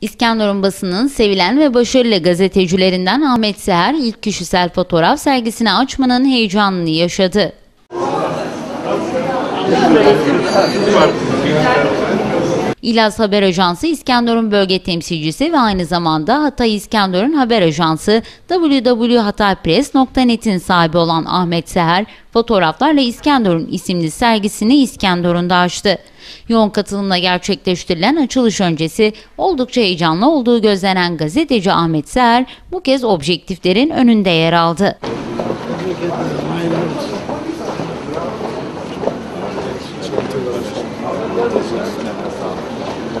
İskenderun basının sevilen ve başarılı gazetecilerinden Ahmet Seher ilk kişisel fotoğraf sergisini açmanın heyecanını yaşadı. İlaz Haber Ajansı İskenderun bölge temsilcisi ve aynı zamanda Hatay İskenderun Haber Ajansı www.hataypress.net'in sahibi olan Ahmet Seher, fotoğraflarla İskenderun isimli sergisini İskenderun'da açtı. Yoğun katılımla gerçekleştirilen açılış öncesi oldukça heyecanlı olduğu gözlenen gazeteci Ahmet Seher bu kez objektiflerin önünde yer aldı. すいません。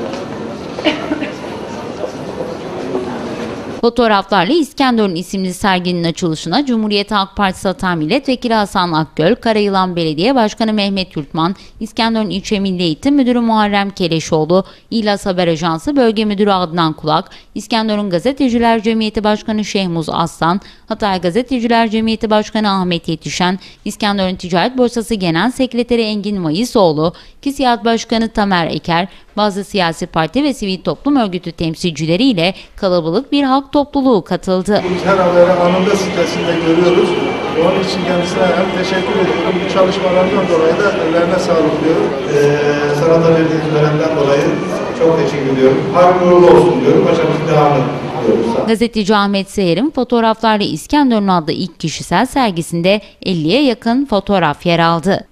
Fotoğraflarla İskenderun isimli serginin açılışına Cumhuriyet Halk Partisi Hata Milletvekili Hasan Akgöl, Karayılan Belediye Başkanı Mehmet Yurtman, İskenderun İlçe Milli Eğitim Müdürü Muharrem Keleşoğlu, İlas Haber Ajansı Bölge Müdürü Adnan Kulak, İskenderun Gazeteciler Cemiyeti Başkanı Şehmuz Aslan, Hatay Gazeteciler Cemiyeti Başkanı Ahmet Yetişen, İskenderun Ticaret Borsası Genel Sekreteri Engin Mayisoğlu, KİSİAD Başkanı Tamer Eker, bazı siyasi parti ve sivil toplum örgütü temsilcileriyle kalabalık bir halk topluluğu katıldı. Biz her haberi anında sitesinde görüyoruz. Onun için kendisine hem teşekkür ediyorum. Bu çalışmalarından dolayı da ellerine sağlık diyorum. Ee, sana da verdiğiniz önemden dolayı çok teşekkür ediyorum. Hayırlı uğurlu olsun diyorum. Başarımızın devamını. Gazeteci Ahmet Seher'in fotoğraflarla İskenderun adlı ilk kişisel sergisinde 50'ye yakın fotoğraf yer aldı.